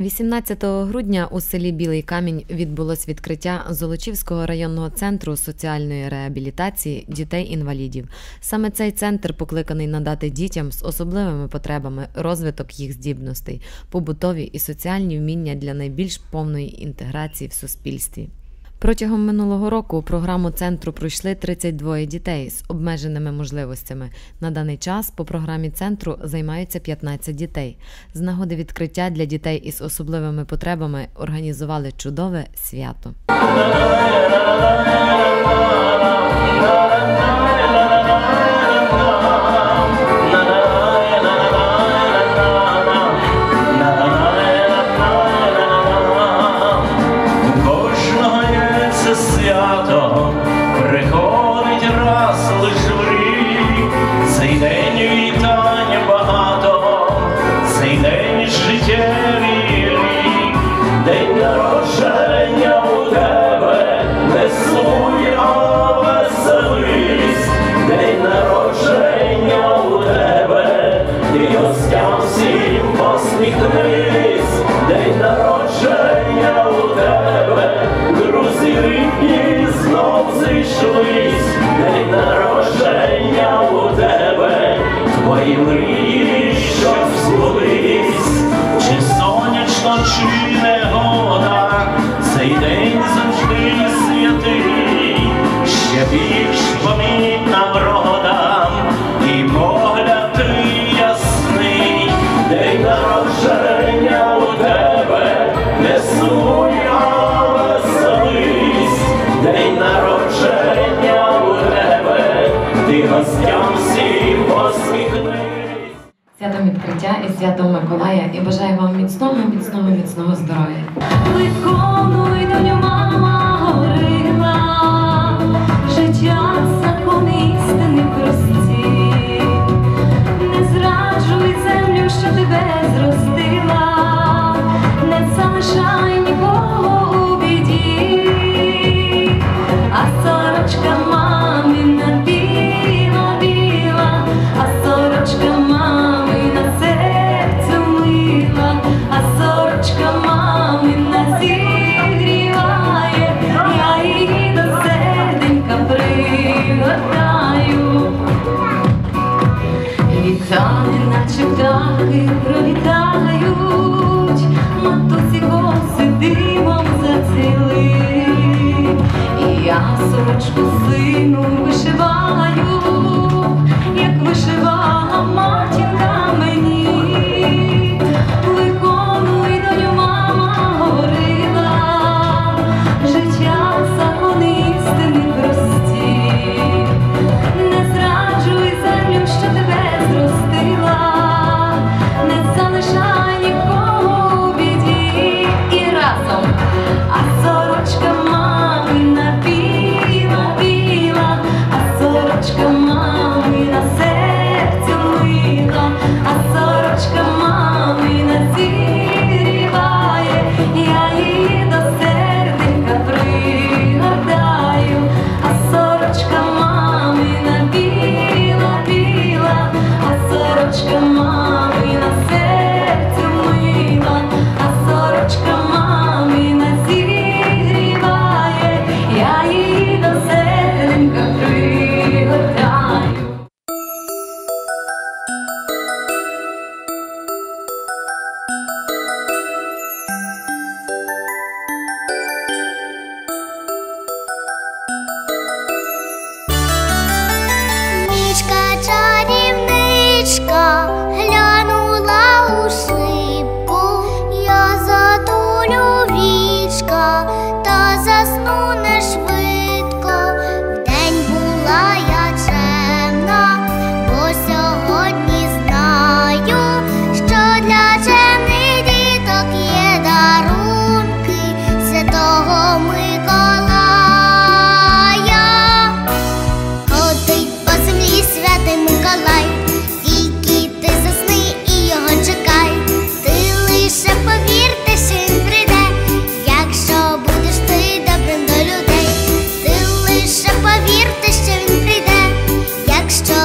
18 грудня у селі Білий Камінь відбулось відкриття Золочівського районного центру соціальної реабілітації дітей-інвалідів. Саме цей центр покликаний надати дітям з особливими потребами розвиток їх здібностей, побутові і соціальні вміння для найбільш повної інтеграції в суспільстві. Протягом минулого року програму центру пройшли 32 дітей з обмеженими можливостями. На даний час по програмі центру займаються 15 дітей. З нагоди відкриття для дітей із особливими потребами організували чудове свято. Друзі знов зійшлись, день народження у тебе, твої мрії, щоб збулись, чи сонячно, чи негода, цей день завжди святий, ще більш помітна врода, і погляд ясний, день народження гостям. Святом відкриття і святом Миколая і бажаю вам міцного, міцного, міцного здоров'я. Виконуй, доню, мама говорила, життя закони істини прості. Не зраджуй землю, що тебе зростила, не залишай нікого у а сорочка мамина сорочку сину вишиваю,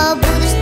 All blue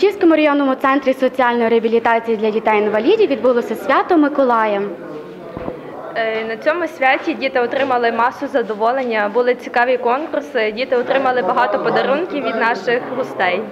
Золочівському районному центрі соціальної реабілітації для дітей-інвалідів відбулося свято Миколая. Е, На цьому святі діти отримали масу задоволення, були цікаві конкурси, діти отримали багато подарунків від наших гостей.